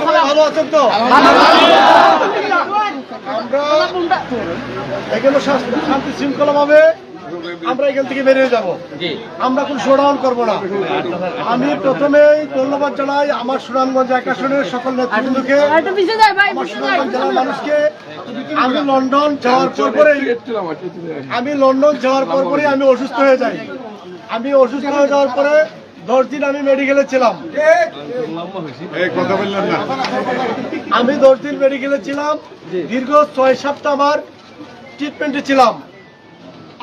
সবাই ভালো আছেন তো? আমরা এখানে শান্তি শৃঙ্খলা ভাবে আমরা এখান থেকে বেরিয়ে যাব। আমরা কোন শোডাউন করব না। আমি প্রথমেই ধন্যবাদ জানাই আমার সুনামগঞ্জ এক আসনের সকল নেতৃবৃন্দকে সুনামগঞ্জ জেলার মানুষকে। আমি লন্ডন যাওয়ার পর পরেই আমি লন্ডন যাওয়ার পর পরেই আমি অসুস্থ হয়ে যাই। আমি অসুস্থ হয়ে যাওয়ার পরে দশ দিন আমি মেডিকেলে ছিলাম। কথা বললেন না। আমি দশ দিন মেডিকেলে ছিলাম। দীর্ঘ ছয় সপ্তাহ আমার ট্রিটমেন্টে ছিলাম।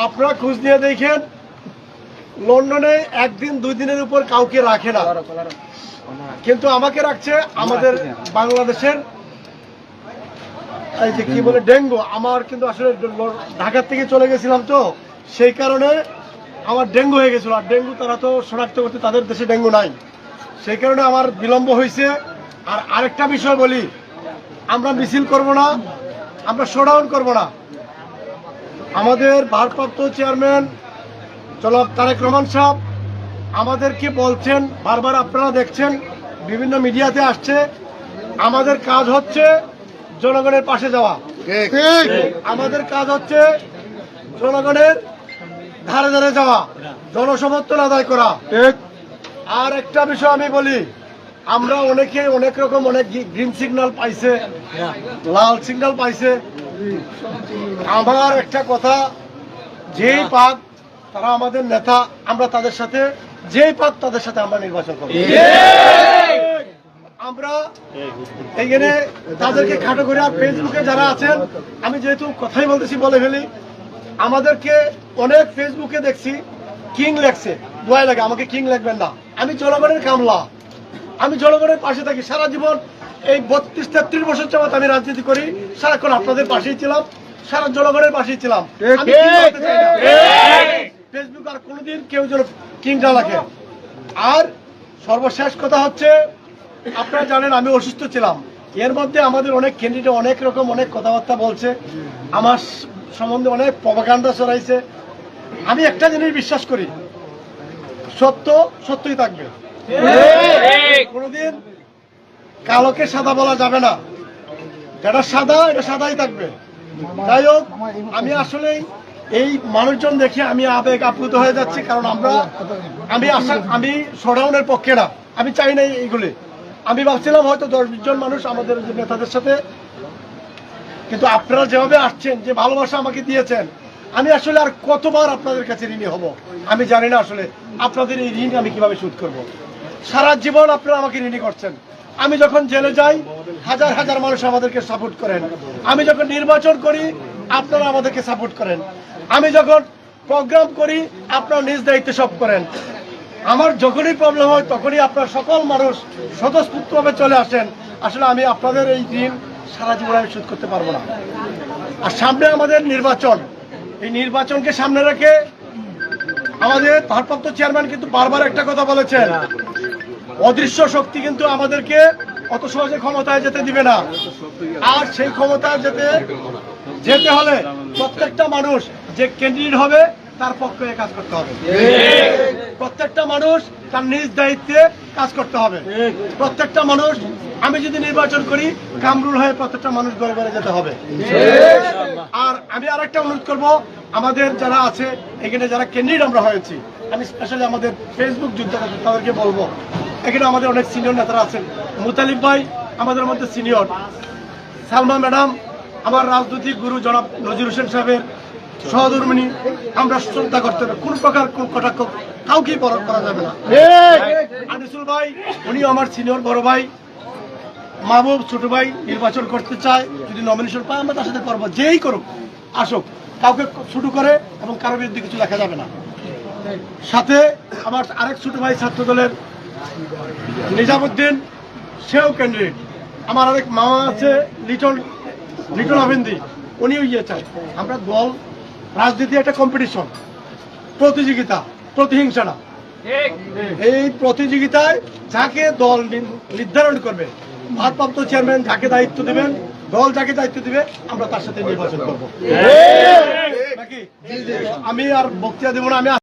আপনারা খোঁজ নিয়ে দেখেন লন্ডনে একদিন দুই দিনের উপর কাউকে রাখে না। কিন্তু আমাকে রাখছে আমাদের বাংলাদেশের এই যে কি বলে ডেঙ্গু। আমার কিন্তু আসলে ঢাকার থেকে চলে গেছিলাম তো সেই কারণে আমার ডেঙ্গু হয়ে গেছিল আর ডেঙ্গু তারা তো শনাক্ত করতে তাদের দেশে ডেঙ্গু নাই। সেই কারণে আমার বিলম্ব হয়েছে। আর আরেকটা বিষয় বলি আমরা মিছিল করব না আমরা শোডাউন করব না। আমাদের ভারপ্রাপ্ত চেয়ারম্যান জনাব তারেক রহমান সাহেব আমাদেরকে বলছেন বারবার আপনারা দেখছেন বিভিন্ন মিডিয়াতে আসছে আমাদের কাজ হচ্ছে জনগণের পাশে যাওয়া। আমাদের কাজ হচ্ছে জনগণের ধারে ধারে যাওয়া জনসমর্থন আদায় করা। আর একটা বিষয় আমি বলি আমরা অনেকে অনেক রকম অনেক গ্রিন সিগন্যাল পাইছে লাল সিগন্যাল পাইছে। আমার একটা কথা যেই পাক তারা আমাদের নেতা আমরা তাদের সাথে যেই পাক তাদের সাথে আমরা নির্বাচন করব। আমরা এইখানে তাদেরকে খাটো করে আর ফেসবুকে যারা আছেন আমি যেহেতু কথাই বলতেছি বলে ফেলি আমাদেরকে অনেক ফেসবুকে দেখছি কিং লেখছে। দোয়াই লাগে আমাকে কিং লিখবেন না। আমি জনগণের কামলা। আমি জনগণের পাশে থাকি। সারা জীবন এই বত্রিশ তেত্রিশ বছর যাবত আমি রাজনীতি করি। সারাক্ষণ আপনাদের পাশেই ছিলাম। সারা জনগণের পাশেই ছিলাম। ফেসবুক আর কোনোদিন কেউ যেন কিং না লাগে। আর সর্বশেষ কথা হচ্ছে আপনারা জানেন আমি অসুস্থ ছিলাম। এর মধ্যে আমাদের অনেক ক্যান্ডিডেট অনেক রকম অনেক কথাবার্তা বলছে। আমার সম্বন্ধে অনেক প্রভাকাণ্ডা ছড়াইছে। আমি একটা জিনিস বিশ্বাস করি সত্য সত্যই থাকবে। কোনোদিন কালোকে সাদা বলা যাবে না। যেটা সাদা এটা সাদাই থাকবে। যাই হোক আমি আসলে এই মানুষজন দেখে আমি আবেগ আপ্লুত হয়ে যাচ্ছি কারণ আমরা আমি আশা আমি শোডাউনের পক্ষে না। আমি চাই না এইগুলি। আমি ভাবছিলাম হয়তো দশ জন মানুষ আমাদের নেতাদের সাথে কিন্তু আপনারা যেভাবে আসছেন, যে ভালোবাসা আমাকে দিয়েছেন, আমি আসলে আর কতবার আপনাদের কাছে ঋণী হব? আমি জানি না আসলে আপনাদের এই ঋণ আমি কীভাবে শোধ করব। সারা জীবন আপনারা আমাকে ঋণী করছেন। আমি যখন জেলে যাই, হাজার হাজার মানুষ আমাদেরকে সাপোর্ট করেন। আমি যখন নির্বাচন করি, আপনারা আমাদেরকে সাপোর্ট করেন। আমি যখন প্রোগ্রাম করি, আপনারা নিজ দায়িত্বে সব করেন। আমার যখনই প্রবলেম হয়, তখনই আপনার সকল মানুষ স্বতঃস্ফূর্তভাবে চলে আসেন। আসলে আমি আপনাদের এই ঋণ সারা জীবন আমি শোধ করতে পারব না। আর সামনে আমাদের নির্বাচন। এই নির্বাচনকে সামনে রেখে আমাদের ভারপ্রাপ্ত চেয়ারম্যান কিন্তু বারবার একটা কথা বলেছেন। অদৃশ্য শক্তি কিন্তু আমাদেরকে অত সহজে ক্ষমতায় যেতে দিবে না। আর সেই ক্ষমতায় যেতে যেতে হলে প্রত্যেকটা মানুষ যে ক্যান্ডিডেট হবে, তার পক্ষে কাজ করতে হবে। প্রত্যেকটা মানুষ তার নিজ দায়িত্বে কাজ করতে হবে। প্রত্যেকটা মানুষ আমি যদি নির্বাচন করি কামরুল হয়ে প্রত্যেকটা মানুষ ঘরে ঘরে যেতে হবে। আর আমি আরেকটা অনুরোধ করব আমাদের যারা আছে এখানে যারা ক্যান্ডিডেট আমরা হয়েছি আমি স্পেশালি আমাদের ফেসবুক যুদ্ধ তাদেরকে বলব। এখানে আমাদের অনেক সিনিয়র নেতারা আছেন। মুতালিফ ভাই আমাদের মধ্যে সিনিয়র সালমা ম্যাডাম আমার রাজনৈতিক গুরু জনাব নজির হোসেন সাহেবের সহধর্মিনী। আমরা শ্রদ্ধা করতে হবে। কোন প্রকার কোন কটাক্ষ কাউকেই বরণ করা যাবে না। আনিসুল ভাই উনিও আমার সিনিয়র বড় ভাই। মাহবুব ছোট ভাই নির্বাচন করতে চায় যদি নমিনেশন পায় আমরা তার সাথে করব। যেই করুক আসুক কাউকে ছোট করে এবং কারোর বিরুদ্ধে কিছু লেখা যাবে না। সাথে আমার আরেক ছোট ভাই ছাত্র দলের নিজামুদ্দিন সেও ক্যান্ডিডেট আমার আরেক মামা আছে লিটন লিটন আবিন্দি উনিও ইয়ে চায়। আমরা দল রাজনীতি একটা কম্পিটিশন প্রতিযোগিতা প্রতিহিংসা না। এই প্রতিযোগিতায় যাকে দল নির্ধারণ করবে ভারপ্রাপ্ত চেয়ারম্যান যাকে দায়িত্ব দেবেন দল যাকে দায়িত্ব দিবে আমরা তার সাথে নির্বাচন করব। নাকি? আমি আর বক্তৃতা দেবো না আমি